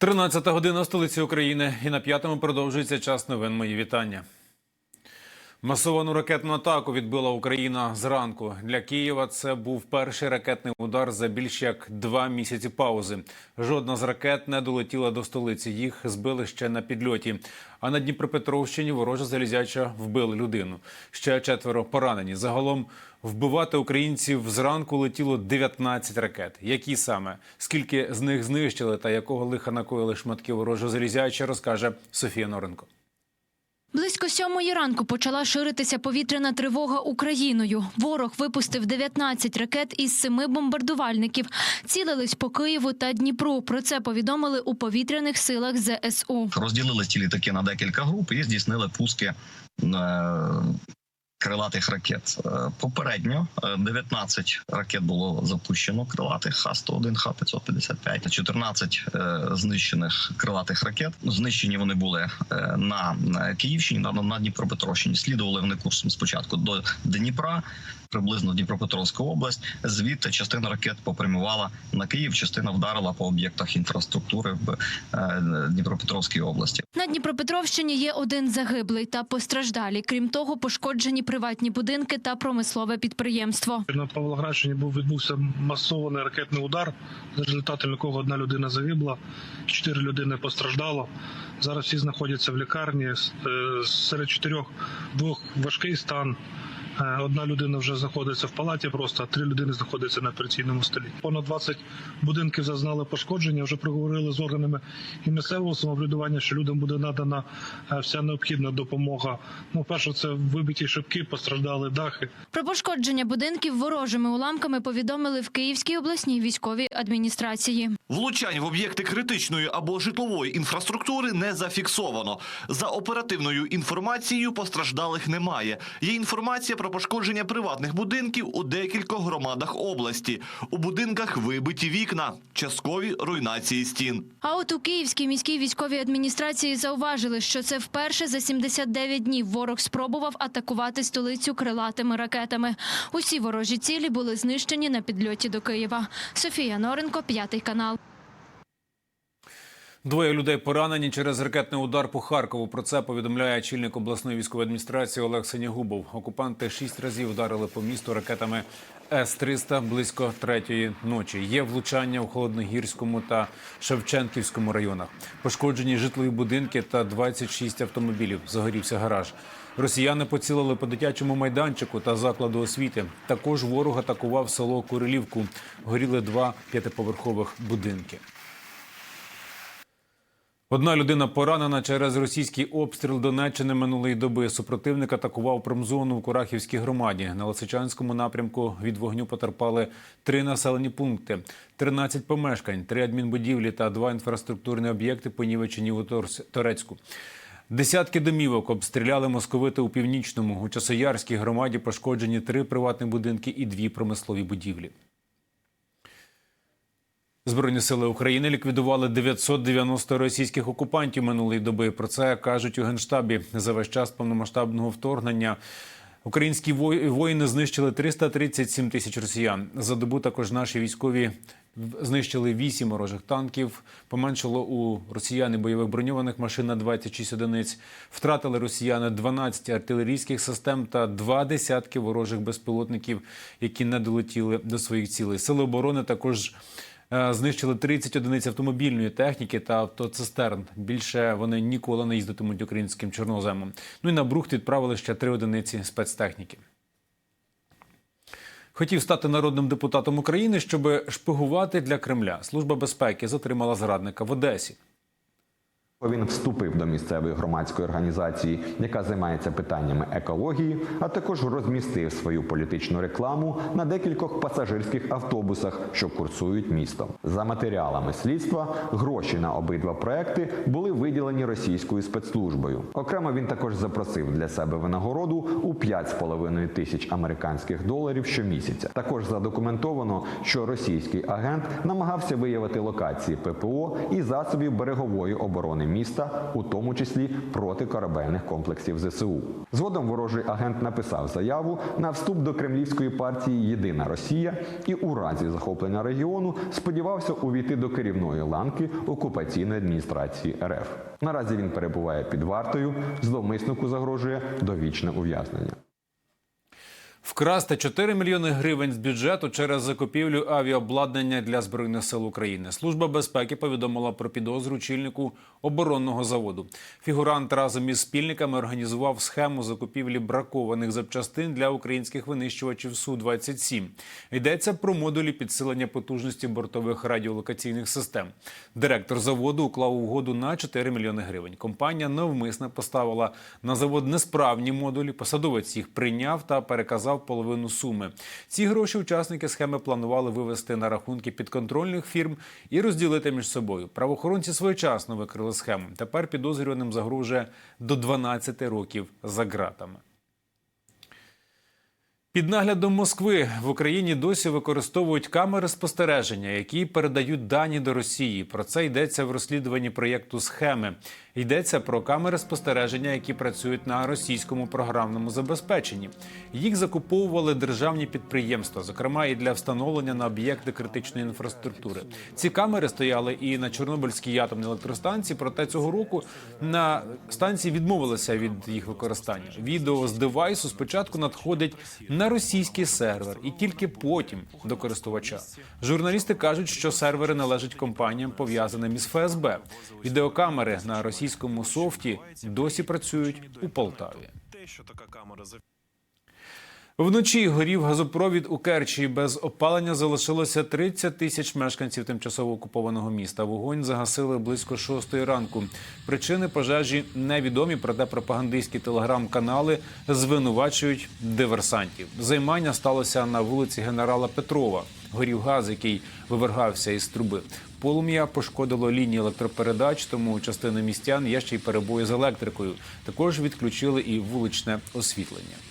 13 година в столиці України і на п'ятому продовжується час новин. Мої вітання. Масовану ракетну атаку відбила Україна зранку. Для Києва це був перший ракетний удар за більш як два місяці паузи. Жодна з ракет не долетіла до столиці. Їх збили ще на підльоті. А на Дніпропетровщині ворожа залізяча вбили людину. Ще четверо поранені. Загалом вбивати українців зранку летіло 19 ракет. Які саме скільки з них знищили та якого лиха накоїли шматки ворожого залізяча, розкаже Софія Норенко. Близько сьомої ранку почала ширитися повітряна тривога Україною. Ворог випустив 19 ракет із семи бомбардувальників. Цілились по Києву та Дніпру. Про це повідомили у повітряних силах ЗСУ. розділили ці літаки на декілька груп і здійснили пуски е, крилатих ракет. Е, Попередньо е, 19 ракет було запущено крилатих Х-101, Х-555, 14 е, знищених крилатих ракет. Знищені вони були е, на Київщині, на, Дніпропетровщині. Слідували вони курсом спочатку до Дніпра, приблизно Дніпропетровська область. Звідти частина ракет попрямувала на Київ, частина вдарила по об'єктах інфраструктури в е, Дніпропетровській області. На Дніпропетровщині є один загиблий та постраждалі. Крім того, пошкоджені приватні будинки та промислове підприємство. На Павлоградщині був відбувся масований ракетний удар, за результатом якого одна людина загибла, чотири людини постраждало. Зараз всі знаходяться в лікарні. Е, Серед чотирьох двох важкий стан. Е, Одна людина вже знаходиться в палаті, просто а три людини знаходяться на операційному столі. Понад 20 будинків зазнали пошкодження. Вже проговорили з органами і місцевого самоврядування, що людям буде надана е, вся необхідна допомога. Ну, перше, це вибиті шибки, постраждали дахи. Про пошкодження будинків ворожими уламками повідомили в Київській обласній військовій адміністрації. Влучань в об'єкти критичної або житлової інфраструктури не зафіксовано. За оперативною інформацією постраждалих немає. Є інформація про пошкодження приватних будинків у декількох громадах області. У будинках вибиті вікна, часткові руйнації стін. А от у Київській міській військовій адміністрації зауважили, що це вперше за 79 днів ворог спробував атакувати столицю крилатими ракетами. Усі ворожі цілі були знищені на підльоті до Києва. Софія Норенко, п'ятий канал. Двоє людей поранені через ракетний удар по Харкову. Про це повідомляє очільник обласної військової адміністрації Олег Синягубов. Окупанти шість разів вдарили по місту ракетами С-300 близько третьої ночі. Є влучання у Холодногірському та Шевченківському районах. Пошкоджені житлові будинки та 26 автомобілів. Загорівся гараж. Росіяни поцілили по дитячому майданчику та закладу освіти. Також ворог атакував село Курилівку. Горіли два п'ятиповерхових будинки. Одна людина поранена через російський обстріл Донеччини минулої доби. Супротивник атакував промзону в Курахівській громаді. На Лисичанському напрямку від вогню потерпали три населені пункти, 13 помешкань, три адмінбудівлі та два інфраструктурні об'єкти понівечені у Торецьку. Десятки домівок обстріляли московити у північному. У Часоярській громаді пошкоджені три приватні будинки і дві промислові будівлі. Збройні сили України ліквідували 990 російських окупантів минулої доби. Про це кажуть у генштабі за весь час повномасштабного вторгнення. Українські воїни знищили 337 тисяч росіян. За добу також наші військові знищили 8 ворожих танків. Поменшало у росіян і бойових броньованих машин на 26 одиниць. Втратили росіяни 12 артилерійських систем та два десятки ворожих безпілотників, які не долетіли до своїх цілей. Сили оборони також Знищили 30 одиниць автомобільної техніки та автоцистерн. Більше вони ніколи не їздитимуть українським чорноземом. Ну і на Брухт відправили ще три одиниці спецтехніки. Хотів стати народним депутатом України, щоб шпигувати для Кремля. Служба безпеки затримала зрадника в Одесі. Він вступив до місцевої громадської організації, яка займається питаннями екології, а також розмістив свою політичну рекламу на декількох пасажирських автобусах, що курсують містом. За матеріалами слідства гроші на обидва проекти були виділені російською спецслужбою. Окремо він також запросив для себе винагороду у 5,5 тисяч американських доларів щомісяця. Також задокументовано, що російський агент намагався виявити локації ППО і засобів берегової оборони міста, у тому числі проти корабельних комплексів ЗСУ. Згодом ворожий агент написав заяву на вступ до кремлівської партії Єдина Росія і у разі захоплення регіону сподівався увійти до керівної ланки окупаційної адміністрації РФ. Наразі він перебуває під вартою. Зловмиснику загрожує довічне ув'язнення. Вкрасти 4 мільйони гривень з бюджету через закупівлю авіаобладнання для збройних сил України. Служба безпеки повідомила про підозру чільнику оборонного заводу. Фігурант разом із спільниками організував схему закупівлі бракованих запчастин для українських винищувачів су 27 Йдеться про модулі підсилення потужності бортових радіолокаційних систем. Директор заводу уклав угоду на 4 мільйони гривень. Компанія навмисно поставила на завод несправні модулі. Посадовець їх прийняв та переказав половину суми. Ці гроші учасники схеми планували вивести на рахунки підконтрольних фірм і розділити між собою. Правоохоронці своєчасно викрили схему. Тепер підозрюваним загрожує до 12 років за ґратами. Під наглядом Москви в Україні досі використовують камери спостереження, які передають дані до Росії. Про це йдеться в розслідуванні проєкту схеми. Йдеться про камери спостереження, які працюють на російському програмному забезпеченні. Їх закуповували державні підприємства, зокрема і для встановлення на об'єкти критичної інфраструктури. Ці камери стояли і на Чорнобильській атомній електростанції. Проте цього року на станції відмовилися від їх використання. Відео з девайсу спочатку надходить на російський сервер, і тільки потім до користувача. Журналісти кажуть, що сервери належать компаніям, пов'язаним із ФСБ. Відеокамери на російському софті досі працюють у Полтаві. те, що така камера Вночі горів газопровід у Керчі. Без опалення залишилося 30 тисяч мешканців тимчасово окупованого міста. Вогонь загасили близько шостої ранку. Причини пожежі невідомі, проте пропагандистські телеграм-канали звинувачують диверсантів. Займання сталося на вулиці генерала Петрова. Горів газ, який вивергався із труби. Полум'я пошкодило лінії електропередач, тому у частини містян є ще й перебої з електрикою. Також відключили і вуличне освітлення.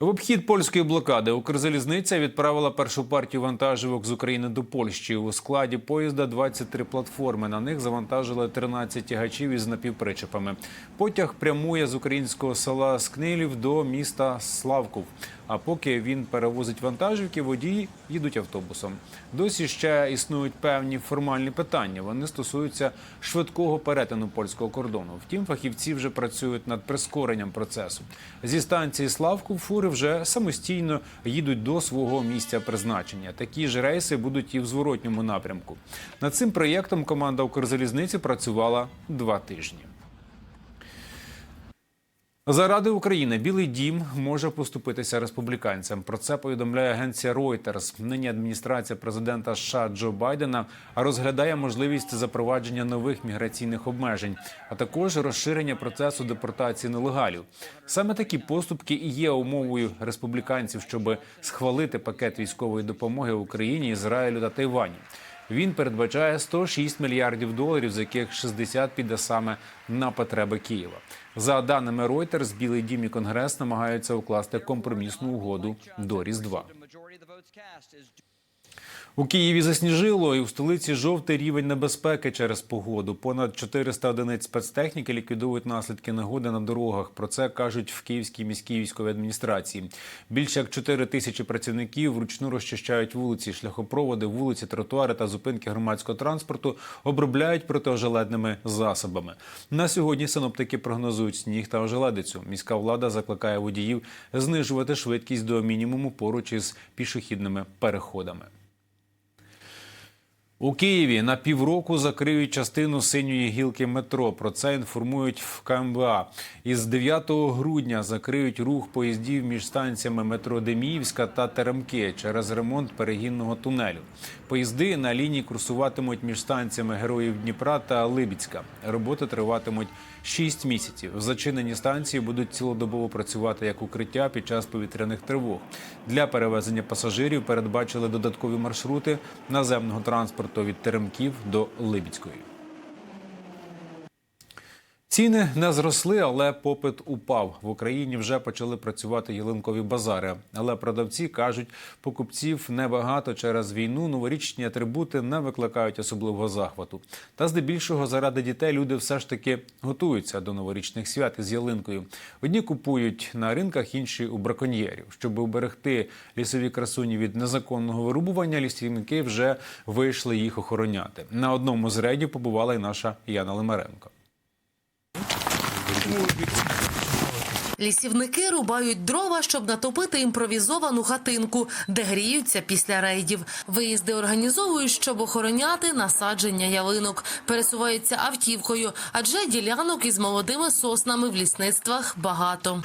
В обхід польської блокади Укрзалізниця відправила першу партію вантажівок з України до Польщі. У складі поїзда 23 платформи. На них завантажили 13 тягачів із напівпричепами. Потяг прямує з українського села Скнилів до міста Славков. А поки він перевозить вантажівки, водії їдуть автобусом. Досі ще існують певні формальні питання. Вони стосуються швидкого перетину польського кордону. Втім, фахівці вже працюють над прискоренням процесу. Зі станції Славку фури вже самостійно їдуть до свого місця призначення. Такі ж рейси будуть і в зворотньому напрямку. Над цим проєктом команда Укрзалізниці працювала два тижні. Заради України Білий Дім може поступитися республіканцям. Про це повідомляє агенція Reuters. Нині адміністрація президента США Джо Байдена розглядає можливість запровадження нових міграційних обмежень, а також розширення процесу депортації нелегалів. Саме такі поступки і є умовою республіканців, щоб схвалити пакет військової допомоги Україні, Ізраїлю та Тайваню. Він передбачає 106 мільярдів доларів, з яких 60 піде саме на потреби Києва. За даними Reuters, Білий Дім і Конгрес намагаються укласти компромісну угоду до Різдва. У Києві засніжило, і у столиці жовтий рівень небезпеки через погоду. Понад 400 одиниць спецтехніки ліквідують наслідки негоди на дорогах. Про це кажуть в Київській міській військовій адміністрації. Більше як 4 тисячі працівників вручну розчищають вулиці, шляхопроводи, вулиці, тротуари та зупинки громадського транспорту обробляють протиожеледними засобами. На сьогодні синоптики прогнозують сніг та ожеледицю. Міська влада закликає водіїв знижувати швидкість до мінімуму поруч із пішохідними переходами. У Києві на півроку закриють частину синьої гілки метро. Про це інформують в КМВА. Із 9 грудня закриють рух поїздів між станціями метро Деміївська та Теремки через ремонт перегінного тунелю. Поїзди на лінії курсуватимуть між станціями Героїв Дніпра та Либіцька. Роботи триватимуть 6 місяців. Зачинені станції будуть цілодобово працювати як укриття під час повітряних тривог. Для перевезення пасажирів передбачили додаткові маршрути наземного транспорту від Теремків до Либідської. Ціни не зросли, але попит упав. В Україні вже почали працювати ялинкові базари. Але продавці кажуть, покупців небагато через війну. Новорічні атрибути не викликають особливого захвату. Та здебільшого заради дітей люди все ж таки готуються до новорічних свят із ялинкою. Одні купують на ринках, інші у браконьєрів. Щоб уберегти лісові красуні від незаконного вирубування, лісівники вже вийшли їх охороняти. На одному з рейдів побувала і наша Яна Лимаренко. Лісівники рубають дрова, щоб натопити імпровізовану хатинку, де гріються після рейдів. Виїзди організовують, щоб охороняти насадження ялинок. Пересуваються автівкою, адже ділянок із молодими соснами в лісництвах багато.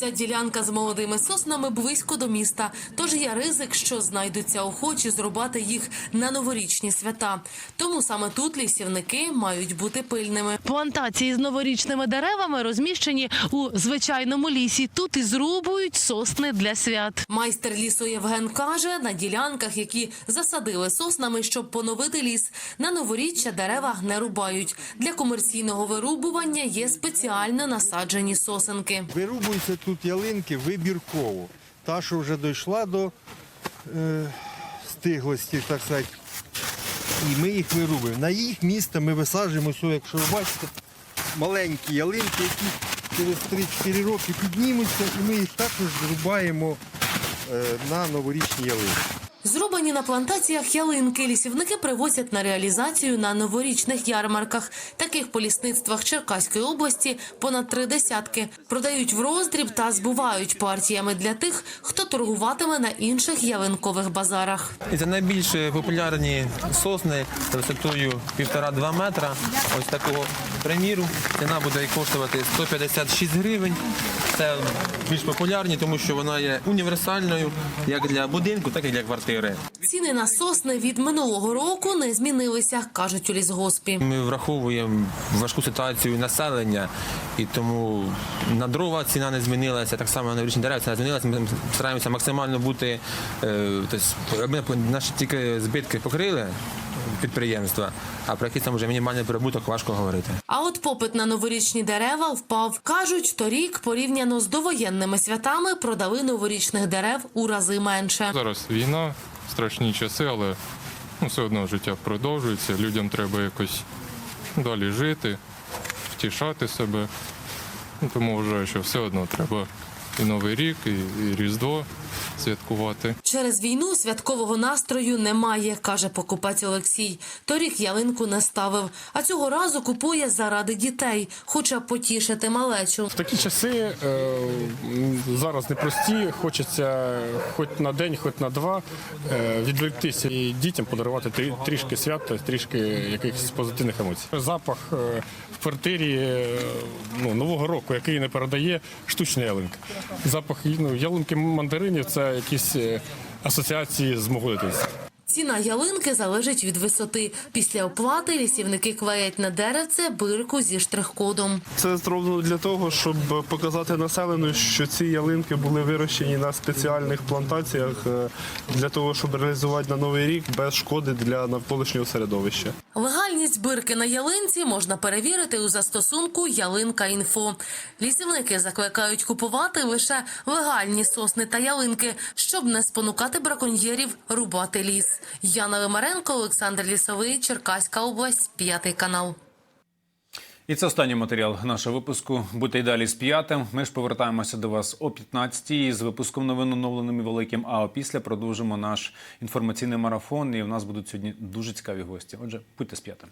Ця ділянка з молодими соснами близько до міста, тож є ризик, що знайдуться охочі зрубати їх на новорічні свята. Тому саме тут лісівники мають бути пильними. Плантації з новорічними деревами розміщені у звичайному лісі. Тут і зрубують сосни для свят. Майстер лісу Євген каже, на ділянках, які засадили соснами, щоб поновити ліс, на новоріччя дерева не рубають. Для комерційного вирубування є спеціально насаджені сосенки. Вирубуються тут ялинки вибірково. Та, що вже дійшла до е, стиглості, так сказати, і ми їх вирубуємо. На їх місце ми висаджуємо, якщо ви бачите, маленькі ялинки, які через 3-4 роки піднімуться, і ми їх також зрубаємо е, на новорічні ялинки. Зрубані на плантаціях ялинки лісівники привозять на реалізацію на новорічних ярмарках. Таких по лісництвах Черкаської області понад три десятки. Продають в роздріб та збувають партіями для тих, хто торгуватиме на інших ялинкових базарах. Це найбільш популярні сосни висотою 1,5-2 метра. Ось такого приміру. Ціна буде коштувати 156 гривень. Це більш популярні, тому що вона є універсальною як для будинку, так і для квартири. Ціни на сосни від минулого року не змінилися, кажуть у лісгоспі. Ми враховуємо важку ситуацію населення, і тому на дрова ціна не змінилася. Так само на річні дерева ціна змінилася. Ми стараємося максимально бути, е, тобто, ми наші тільки збитки покрили підприємства, а про якийсь там вже мінімальний прибуток важко говорити. А от попит на новорічні дерева впав. Кажуть, торік порівняно з довоєнними святами продали новорічних дерев у рази менше. Зараз війна, страшні часи, але ну, все одно життя продовжується. Людям треба якось далі жити, втішати себе. Ну, тому вважаю, що все одно треба і Новий рік, і, і Різдво святкувати. Через війну святкового настрою немає, каже покупець Олексій. Торік ялинку не ставив, а цього разу купує заради дітей, хоче потішити малечу. В такі часи е, зараз непрості. Хочеться хоч на день, хоч на два е, відволіктися і дітям подарувати трі- трішки свята, трішки якихось позитивних емоцій. Запах е, в квартирі е, ну, нового року, який не передає штучна ялинка. Запах ну, ялинки мандаринів це якісь е, асоціації з мого дитинства. Ціна ялинки залежить від висоти. Після оплати лісівники клеять на деревце бирку зі штрих-кодом. Це зроблено для того, щоб показати населенню, що ці ялинки були вирощені на спеціальних плантаціях е, для того, щоб реалізувати на новий рік без шкоди для навколишнього середовища. Легальність бирки на ялинці можна перевірити у застосунку Ялинка інфо. Лісівники закликають купувати лише легальні сосни та ялинки, щоб не спонукати браконьєрів рубати ліс. Яна Лимаренко, Олександр Лісовий, Черкаська область, п'ятий канал. І це останній матеріал нашого випуску. Будьте й далі з п'ятим. Ми ж повертаємося до вас о 15-й з випуском новин оновленим і великим. А опісля продовжимо наш інформаційний марафон. І в нас будуть сьогодні дуже цікаві гості. Отже, будьте з п'ятим.